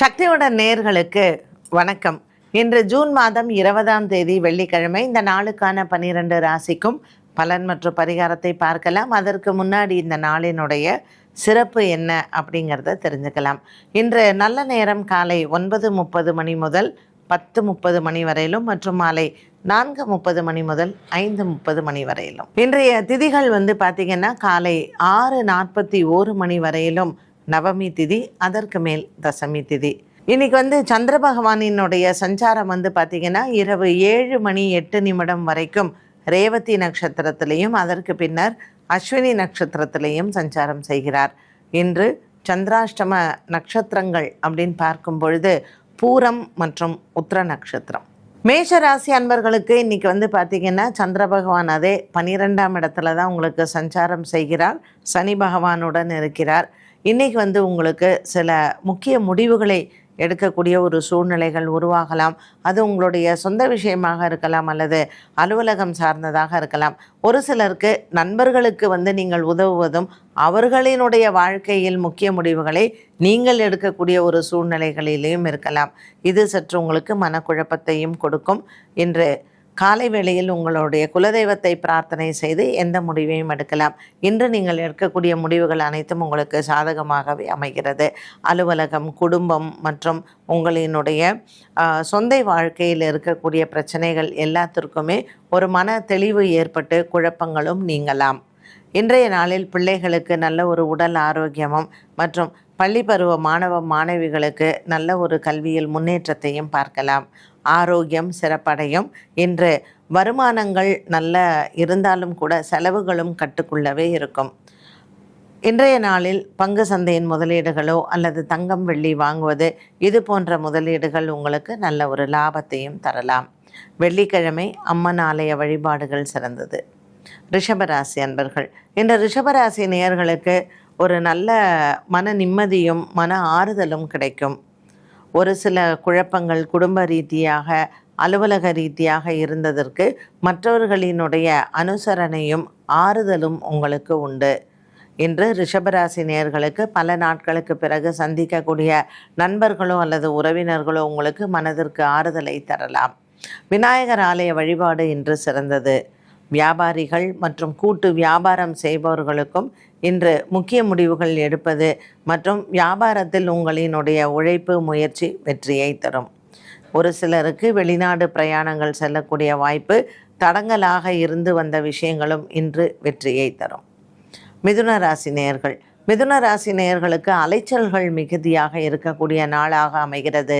சக்தியோட நேர்களுக்கு வணக்கம். இன்று ஜூன் மாதம் இருபதாம் தேதி வெள்ளிக்கிழமை இந்த நாளுக்கான பனிரெண்டு ராசிக்கும் பலன் மற்றும் பரிகாரத்தை பார்க்கலாம். அதற்கு முன்னாடி இந்த நாளினுடைய சிறப்பு என்ன அப்படிங்கிறத தெரிஞ்சுக்கலாம். இன்று நல்ல நேரம் காலை ஒன்பது முப்பது மணி முதல் பத்து முப்பது மணி வரையிலும் மற்றும் மாலை நான்கு முப்பது மணி முதல் ஐந்து முப்பது மணி வரையிலும். இன்றைய திதிகள் வந்து பார்த்திங்கன்னா காலை ஆறு நாற்பத்தி ஓரு மணி வரையிலும் நவமி திதி அதற்கு மேல் தசமி திதி. இன்னைக்கு வந்து சந்திர பகவானினுடைய சஞ்சாரம் வந்து பார்த்திங்கன்னா இரவு ஏழு மணி எட்டு நிமிடம் வரைக்கும் ரேவதி நட்சத்திரத்திலையும் அதற்கு பின்னர் அஸ்வினி நட்சத்திரத்திலையும் சஞ்சாரம் செய்கிறார். இன்று சந்திராஷ்டம நட்சத்திரங்கள் அப்படின்னு பார்க்கும் பொழுது பூரம் மற்றும் உத்திர நட்சத்திரம். மேஷ ராசி அன்பர்களுக்கு இன்னைக்கு வந்து பார்த்திங்கன்னா சந்திர பகவான் அதே பன்னிரெண்டாம் இடத்துல தான் உங்களுக்கு சஞ்சாரம் செய்கிறார். சனி பகவானுடன் இருக்கிறார். இன்னைக்கு வந்து உங்களுக்கு சில முக்கிய முடிவுகளை எடுக்கக்கூடிய ஒரு சூழ்நிலைகள் உருவாகலாம். அது உங்களுடைய சொந்த விஷயமாக இருக்கலாம் அல்லது அலுவலகம் சார்ந்ததாக இருக்கலாம். ஒரு சிலருக்கு நண்பர்களுக்கு வந்து நீங்கள் உதவுவதும் அவர்களினுடைய வாழ்க்கையில் முக்கிய முடிவுகளை நீங்கள் எடுக்கக்கூடிய ஒரு சூழ்நிலைகளிலேயும் இருக்கலாம். இது சற்று உங்களுக்கு மனக்குழப்பத்தையும் கொடுக்கும். இன்று காலை வேளையில் உங்களுடைய குலதெய்வத்தை பிரார்த்தனை செய்து எந்த முடிவையும் எடுக்கலாம். இன்று நீங்கள் எடுக்கக்கூடிய முடிவுகள் அனைத்தும் உங்களுக்கு சாதகமாகவே அமைகிறது. அலுவலகம் குடும்பம் மற்றும் உங்களினுடைய சொந்த வாழ்க்கையில் இருக்கக்கூடிய பிரச்சனைகள் எல்லாத்திற்குமே ஒரு மன தெளிவு ஏற்பட்டு குழப்பங்களும் நீங்கலாம். இன்றைய நாளில் பிள்ளைகளுக்கு நல்ல ஒரு உடல் ஆரோக்கியமும் மற்றும் பள்ளி பருவ மாணவ மாணவிகளுக்கு நல்ல ஒரு கல்வியில் முன்னேற்றத்தையும் பார்க்கலாம். ஆரோக்கியம் சிறப்படையும் இன்று வருமானங்கள் நல்ல இருந்தாலும் கூட செலவுகளும் கட்டுக்குள்ளவே இருக்கும். இன்றைய நாளில் பங்கு சந்தையின் முதலீடுகளோ அல்லது தங்கம் வெள்ளி வாங்குவது இது போன்ற முதலீடுகள் உங்களுக்கு நல்ல ஒரு லாபத்தையும் தரலாம். வெள்ளிக்கிழமை அம்மன் ஆலய வழிபாடுகள் சிறந்தது. ரிஷபராசி அன்பர்கள் இந்த ரிஷபராசி நேயர்களுக்கு ஒரு நல்ல மன நிம்மதியும் மன ஆறுதலும் கிடைக்கும். ஒரு சில குழப்பங்கள் குடும்ப ரீதியாக அலுவலக ரீதியாக இருந்ததற்கு மற்றவர்களினுடைய அனுசரணையும் ஆறுதலும் உங்களுக்கு உண்டு. இன்று ரிஷபராசி நேர்களுக்கு பல நாட்களுக்கு பிறகு சந்திக்கக்கூடிய நண்பர்களோ அல்லது உறவினர்களோ உங்களுக்கு மனதிற்கு ஆறுதலை தரலாம். விநாயகர் ஆலய வழிபாடு இன்று சிறந்தது. வியாபாரிகள் மற்றும் கூட்டு வியாபாரம் செய்பவர்களுக்கும் இன்று முக்கிய முடிவுகள் எடுப்பது மற்றும் வியாபாரத்தில் உங்களினுடைய உழைப்பு முயற்சி வெற்றியை தரும். ஒரு சிலருக்கு வெளிநாடு பிரயாணங்கள் செல்லக்கூடிய வாய்ப்பு தடங்கலாக இருந்து வந்த விஷயங்களும் இன்று வெற்றியை தரும். மிதுன ராசி நேயர்கள் மிதுன ராசி நேயர்களுக்கு அலைச்சல்கள் மிகுதியாக இருக்கக்கூடிய நாளாக அமைகிறது.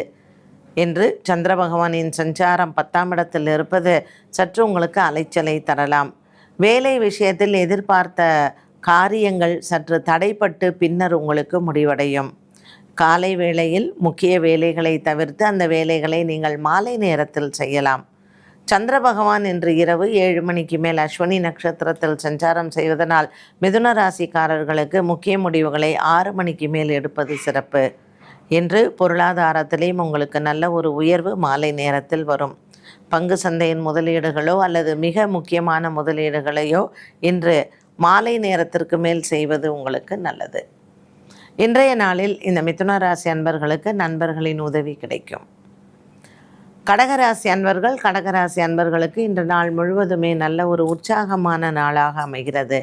என்று சந்திர பகவானின் சஞ்சாரம் பத்தாம் இடத்தில் இருப்பது சற்று உங்களுக்கு அலைச்சலை தரலாம். வேலை விஷயத்தில் எதிர்பார்த்த காரியங்கள் சற்று தடைப்பட்டு பின்னர் உங்களுக்கு முடிவடையும். காலை வேளையில் முக்கிய வேலைகளை தவிர்த்து அந்த வேலைகளை நீங்கள் மாலை நேரத்தில் செய்யலாம். சந்திர பகவான் இன்று இரவு ஏழு மணிக்கு மேல் அஸ்வினி நட்சத்திரத்தில் சஞ்சாரம் செய்வதனால் மிதுன ராசிக்காரர்களுக்கு முக்கிய முடிவுகளை ஆறு மணிக்கு மேல் எடுப்பது சிறப்பு. இன்று பொருளாதாரத்திலையும் உங்களுக்கு நல்ல ஒரு உயர்வு மாலை நேரத்தில் வரும். பங்கு சந்தையின் முதலீடுகளோ அல்லது மிக முக்கியமான முதலீடுகளையோ இன்று மாலை நேரத்திற்கு மேல் செய்வது உங்களுக்கு நல்லது. இன்றைய நாளில் இந்த மிதுன ராசி அன்பர்களுக்கு நண்பர்களின் உதவி கிடைக்கும். கடகராசி அன்பர்கள் கடகராசி அன்பர்களுக்கு இன்று நாள் முழுவதுமே நல்ல ஒரு உற்சாகமான நாளாக அமைகிறது.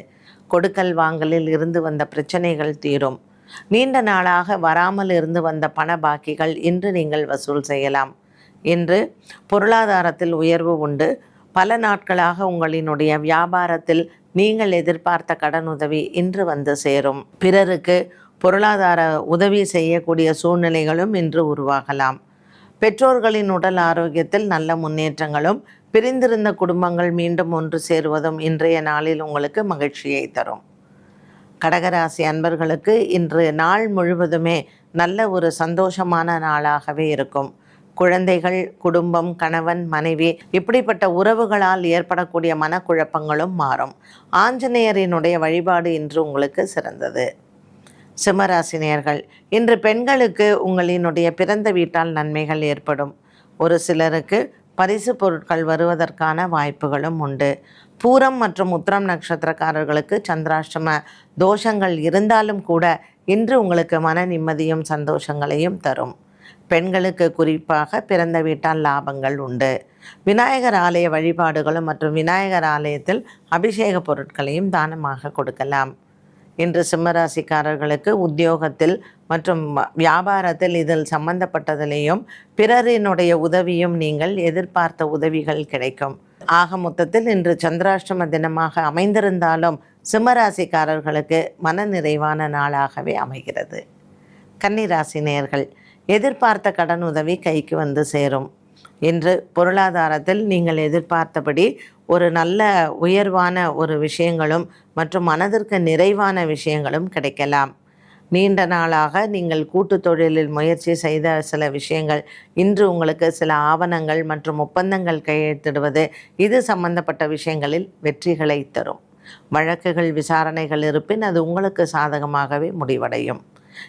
கொடுக்கல் வாங்கலில் இருந்து வந்த பிரச்சனைகள் தீரும். நீண்ட நாளாக வராமல் இருந்து வந்த பண பாக்கிகள் இன்று நீங்கள் வசூல் செய்யலாம். இன்று பொருளாதாரத்தில் உயர்வு உண்டு. பல நாட்களாக உங்களினுடைய வியாபாரத்தில் நீங்கள் எதிர்பார்த்த கடனுதவி இன்று வந்து சேரும். பிறருக்கு பொருளாதார உதவி செய்யக்கூடிய சூழ்நிலைகளும் இன்று உருவாகலாம். பெற்றோர்களின் உடல் ஆரோக்கியத்தில் நல்ல முன்னேற்றங்களும் பிரிந்திருந்த குடும்பங்கள் மீண்டும் ஒன்று சேருவதும் இன்றைய நாளில் உங்களுக்கு மகிழ்ச்சியை தரும். கடகராசி அன்பர்களுக்கு இன்று நாள் முழுவதுமே நல்ல ஒரு சந்தோஷமான நாளாகவே இருக்கும். குழந்தைகள் குடும்பம் கணவன் மனைவி இப்படிப்பட்ட உறவுகளால் ஏற்படக்கூடிய மனக்குழப்பங்களும் மாறும். ஆஞ்சநேயரினுடைய வழிபாடு இன்று உங்களுக்கு சிறந்தது. சிம்மராசினியர்கள் இன்று பெண்களுக்கு உங்களினுடைய பிறந்த வீட்டால் நன்மைகள் ஏற்படும். ஒரு சிலருக்கு பரிசு பொருட்கள் வருவதற்கான வாய்ப்புகளும் உண்டு. பூரம் மற்றும் உத்திரம் நட்சத்திரக்காரர்களுக்கு சந்திராஷ்டம தோஷங்கள் இருந்தாலும் கூட இன்று உங்களுக்கு மன நிம்மதியும் சந்தோஷங்களையும் தரும். பெண்களுக்கு குறிப்பாக பிறந்த வீட்டால் லாபங்கள் உண்டு. விநாயகர் ஆலய வழிபாடுகளும் மற்றும் விநாயகர் ஆலயத்தில் அபிஷேக பொருட்களையும் தானமாக கொடுக்கலாம். இன்று சிம்மராசிக்காரர்களுக்கு உத்தியோகத்தில் மற்றும் வியாபாரத்தில் இதில் சம்பந்தப்பட்டதிலேயும் பிறரினுடைய உதவியும் நீங்கள் எதிர்பார்த்த உதவிகள் கிடைக்கும். ஆக மொத்தத்தில் இன்று சந்திராஷ்டம தினமாக அமைந்திருந்தாலும் சிம்மராசிக்காரர்களுக்கு மன நிறைவான நாளாகவே அமைகிறது. கன்னிராசி நேர்கள் எதிர்பார்த்த கடன் உதவி கைக்கு வந்து சேரும். இன்று பொருளாதாரத்தில் நீங்கள் எதிர்பார்த்தபடி ஒரு நல்ல உயர்வான ஒரு விஷயங்களும் மற்றும் மனதிற்கு நிறைவான விஷயங்களும் கிடைக்கலாம். நீண்ட நாளாக நீங்கள் கூட்டு தொழிலில் முயற்சி செய்த சில விஷயங்கள் இன்று உங்களுக்கு சில ஆவணங்கள் மற்றும் ஒப்பந்தங்கள் கையெழுத்திடுவது இது சம்பந்தப்பட்ட விஷயங்களில் வெற்றிகளை தரும். வழக்குகள் விசாரணைகள் இருப்பின் அது உங்களுக்கு சாதகமாகவே முடிவடையும்.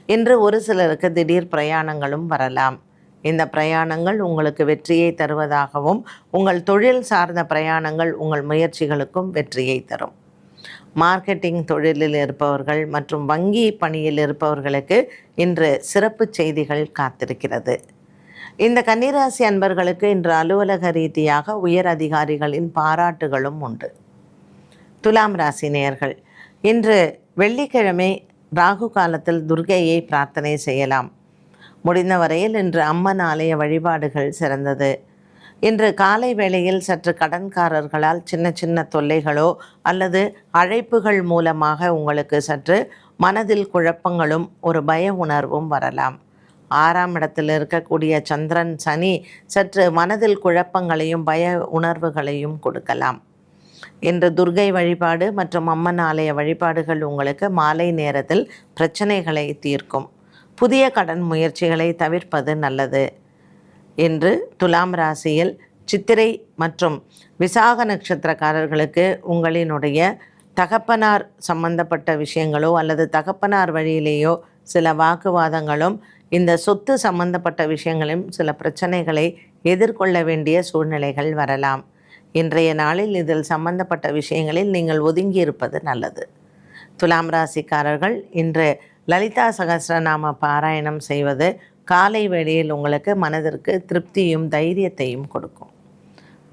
இன்று ஒரு சிலருக்கு திடீர் பிரயாணங்களும் வரலாம். இந்த பிரயாணங்கள் உங்களுக்கு வெற்றியை தருவதாகவும் உங்கள் தொழில் சார்ந்த பிரயாணங்கள் உங்கள் முயற்சிகளுக்கும் வெற்றியை தரும். மார்க்கெட்டிங் தொழிலில் இருப்பவர்கள் மற்றும் வங்கி பணியில் இருப்பவர்களுக்கு இன்று சிறப்பு செய்திகள் காத்திருக்கிறது. இந்த கன்னிராசி அன்பர்களுக்கு இன்று அலுவலக ரீதியாக உயர் அதிகாரிகளின் பாராட்டுகளும் உண்டு. துலாம் ராசி நேயர்கள் இன்று வெள்ளிக்கிழமை ராகு காலத்தில் துர்கையை பிரார்த்தனை செய்யலாம். முடிந்த வரையில் இன்று அம்மன் ஆலய வழிபாடுகள் சிறந்தது. இன்று காலை வேளையில் சற்று கடன்காரர்களால் சின்ன சின்ன தொல்லைகளோ அல்லது அழைப்புகள் மூலமாக உங்களுக்கு சற்று மனதில் குழப்பங்களும் ஒரு பய உணர்வும் வரலாம். ஆறாம் இடத்தில் இருக்கக்கூடிய சந்திரன் சனி சற்று மனதில் குழப்பங்களையும் பய உணர்வுகளையும் கொடுக்கலாம். இன்று துர்கை வழிபாடு மற்றும் அம்மன் ஆலய வழிபாடுகள் உங்களுக்கு மாலை நேரத்தில் பிரச்சனைகளை தீர்க்கும். புதிய கடன் முயற்சிகளை தவிர்ப்பது நல்லது. இன்று துலாம் ராசியில் சித்திரை மற்றும் விசாக நட்சத்திரக்காரர்களுக்கு உங்களினுடைய தகப்பனார் சம்பந்தப்பட்ட விஷயங்களோ அல்லது தகப்பனார் வழியிலேயோ சில வாக்குவாதங்களும் இந்த சொத்து சம்பந்தப்பட்ட விஷயங்களும் சில பிரச்சனைகளை எதிர்கொள்ள வேண்டிய சூழ்நிலைகள் வரலாம். இன்றைய நாளில் இதில் சம்பந்தப்பட்ட விஷயங்களில் நீங்கள் ஒதுங்கி இருப்பது நல்லது. துலாம் ராசிக்காரர்கள் இன்று லலிதா சகசிரநாம பாராயணம் செய்வது காலை வேளையில் உங்களுக்கு மனதிற்கு திருப்தியும் தைரியத்தையும் கொடுக்கும்.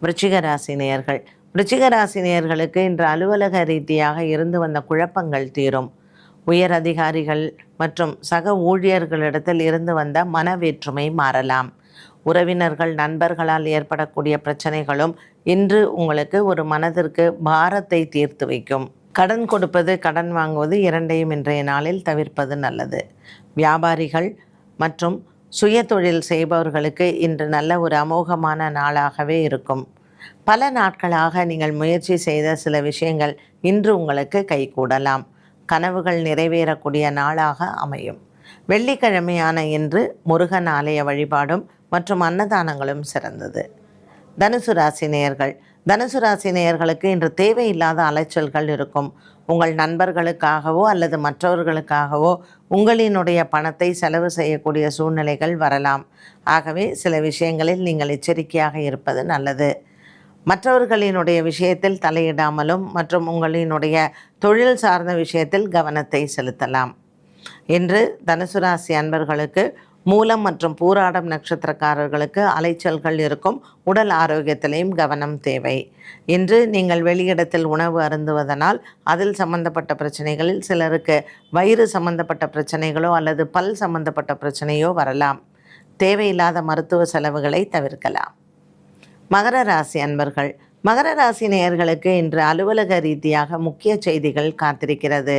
விருச்சிக ராசி நேயர்கள். விருச்சிக ராசி நேயர்களுக்கு இன்று அலுவலக ரீதியாக இருந்து வந்த குழப்பங்கள் தீரும். உயர் அதிகாரிகள் மற்றும் சக ஊழியர்களிடத்தில் இருந்து வந்த மனவேற்றுமை மாறலாம். உறவினர்கள் நண்பர்களால் ஏற்படக்கூடிய பிரச்சனைகளும் இன்று உங்களுக்கு ஒரு மனதிற்கு பாரத்தை தீர்த்து வைக்கும். கடன் கொடுப்பது கடன் வாங்குவது இரண்டையும் இன்றைய நாளில் தவிர்ப்பது நல்லது. வியாபாரிகள் மற்றும் சுய தொழில் செய்பவர்களுக்கு இன்று நல்ல ஒரு அமோகமான நாளாகவே இருக்கும். பல நாட்களாக நீங்கள் முயற்சி செய்த சில விஷயங்கள் இன்று உங்களுக்கு கைகூடலாம் கனவுகள் நிறைவேறக்கூடிய நாளாக அமையும். வெள்ளிக்கிழமையான இன்று முருகன் ஆலய வழிபாடும் மற்றும் அன்னதானங்களும் சிறந்தது. தனுசு ராசி நேயர்கள். தனுசு ராசி நேயர்களுக்கு இன்று தேவையில்லாத அலைச்சல்கள் இருக்கும். உங்கள் நண்பர்களுக்காகவோ அல்லது மற்றவர்களுக்காகவோ உங்களினுடைய பணத்தை செலவு செய்யக்கூடிய சூழ்நிலைகள் வரலாம். ஆகவே சில விஷயங்களில் நீங்கள் எச்சரிக்கையாக இருப்பது நல்லது. மற்றவர்களினுடைய விஷயத்தில் தலையிடாமலும் மற்றும் உங்களினுடைய தொழில் சார்ந்த விஷயத்தில் கவனத்தை செலுத்தலாம். இன்று தனுசு ராசி அன்பர்களுக்கு மூலம் மற்றும் பூராடம் நட்சத்திரக்காரர்களுக்கு அலைச்சல்கள் இருக்கும். உடல் ஆரோக்கியத்திலையும் கவனம் தேவை. இன்று நீங்கள் வெளியிடத்தில் உணவு அருந்துவதனால் அதில் சம்பந்தப்பட்ட பிரச்சனைகளில் சிலருக்கு வயிறு சம்பந்தப்பட்ட பிரச்சனைகளோ அல்லது பல் சம்பந்தப்பட்ட பிரச்சனையோ வரலாம். தேவையில்லாத மருத்துவ செலவுகளை தவிர்க்கலாம். மகர ராசி அன்பர்கள் மகர ராசி நேயர்களுக்கு இன்று அலுவலக ரீதியாக முக்கிய செய்திகள் காத்திருக்கிறது.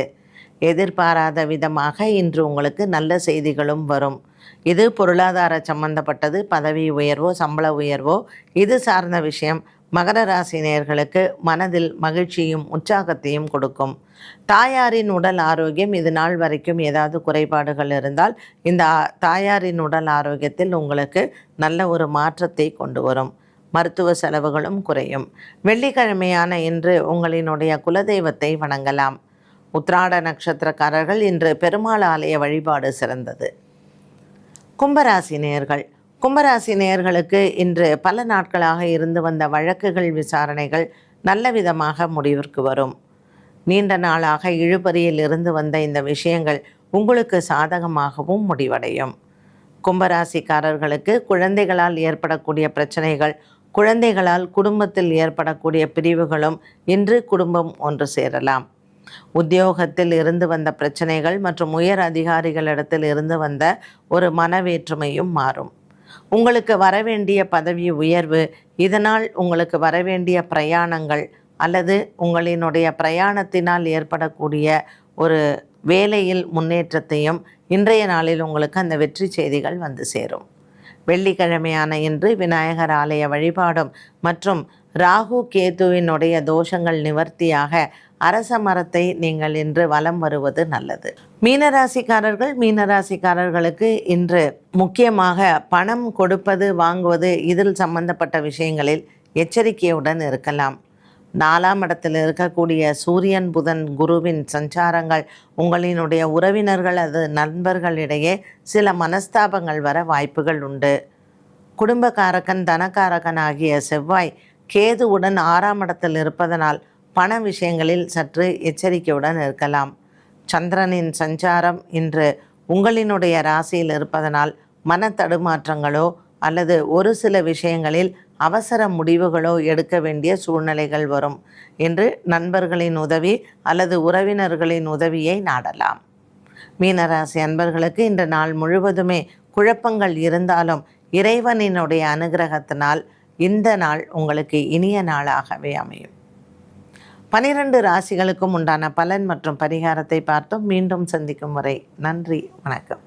எதிர்பாராத விதமாக இன்று உங்களுக்கு நல்ல செய்திகளும் வரும். இது பொருளாதார சம்பந்தப்பட்டது பதவி உயர்வோ சம்பள உயர்வோ இது சார்ந்த விஷயம். மகர ராசினியர்களுக்கு மனதில் மகிழ்ச்சியும் உற்சாகத்தையும் கொடுக்கும். தாயாரின் உடல் ஆரோக்கியம் இது நாள் வரைக்கும் ஏதாவது குறைபாடுகள் இருந்தால் இந்த தாயாரின் உடல் ஆரோக்கியத்தில் உங்களுக்கு நல்ல ஒரு மாற்றத்தை கொண்டு வரும். மருத்துவ செலவுகளும் குறையும். வெள்ளிக்கிழமையான இன்று உங்களினுடைய குலதெய்வத்தை வணங்கலாம். உத்ராட நட்சத்திரக்காரர்கள் இன்று பெருமாள் ஆலய வழிபாடு சிறந்தது. கும்பராசி நேயர்கள். கும்பராசி நேயர்களுக்கு இன்று பல நாட்களாக இருந்து வந்த வழக்குகள் விசாரணைகள் நல்ல விதமாக முடிவிற்கு வரும். நீண்ட நாளாக இழுபறியில் இருந்து வந்த இந்த விஷயங்கள் உங்களுக்கு சாதகமாகவும் முடிவடையும். கும்பராசிக்காரர்களுக்கு குழந்தைகளால் ஏற்படக்கூடிய பிரச்சனைகள் குழந்தைகளால் குடும்பத்தில் ஏற்படக்கூடிய பிரிவுகளும் இன்று குடும்பம் ஒன்று சேரலாம். உத்தியோகத்தில் இருந்து வந்த பிரச்சனைகள் மற்றும் உயர் அதிகாரிகளிடத்தில் இருந்து வந்த ஒரு மனவேற்றுமையும் மாறும். உங்களுக்கு வரவேண்டிய பதவி உயர்வு இதனால் உங்களுக்கு வரவேண்டிய பிரயாணங்கள் அல்லது உங்களினுடைய பிரயாணத்தினால் ஏற்படக்கூடிய ஒரு வேலையில் முன்னேற்றத்தையும் இன்றைய நாளில் உங்களுக்கு அந்த வெற்றி செய்திகள் வந்து சேரும். வெள்ளிக்கிழமையான இன்று விநாயகர் ஆலய வழிபாடும் மற்றும் ராகு கேதுவினுடைய தோஷங்கள் நிவர்த்தியாக அரச மரத்தை நீங்கள் இன்று வலம் வருவது நல்லது. மீனராசிக்காரர்கள் மீனராசிக்காரர்களுக்கு இன்று முக்கியமாக பணம் கொடுப்பது வாங்குவது இதில் சம்பந்தப்பட்ட விஷயங்களில் எச்சரிக்கையுடன் இருக்கலாம். நாலாம் இடத்தில் இருக்கக்கூடிய சூரியன் புதன் குருவின் சஞ்சாரங்கள் உங்களினுடைய உறவினர்கள் அது நண்பர்களிடையே சில மனஸ்தாபங்கள் வர வாய்ப்புகள் உண்டு. குடும்பக்காரகன் தனக்காரகன் ஆகிய செவ்வாய் கேதுவுடன் ஆறாம் இடத்தில் இருப்பதனால் பண விஷயங்களில் சற்று எச்சரிக்கையுடன் இருக்கலாம். சந்திரனின் சஞ்சாரம் இன்று உங்களினுடைய ராசியில் இருப்பதனால் மன தடுமாற்றங்களோ அல்லது ஒரு சில விஷயங்களில் அவசர முடிவுகளோ எடுக்க வேண்டிய சூழ்நிலைகள் வரும் என்று நண்பர்களின் உதவி அல்லது உறவினர்களின் உதவியை நாடலாம். மீனராசி அன்பர்களுக்கு இன்று நாள் முழுவதுமே குழப்பங்கள் இருந்தாலும் இறைவனினுடைய அனுகிரகத்தினால் இந்த நாள் உங்களுக்கு இனிய நாளாகவே அமையும். பனிரெண்டு ராசிகளுக்கும் உண்டான பலன் மற்றும் பரிகாரத்தை பார்த்தோம் மீண்டும் சந்திக்கும் வரை நன்றி வணக்கம்.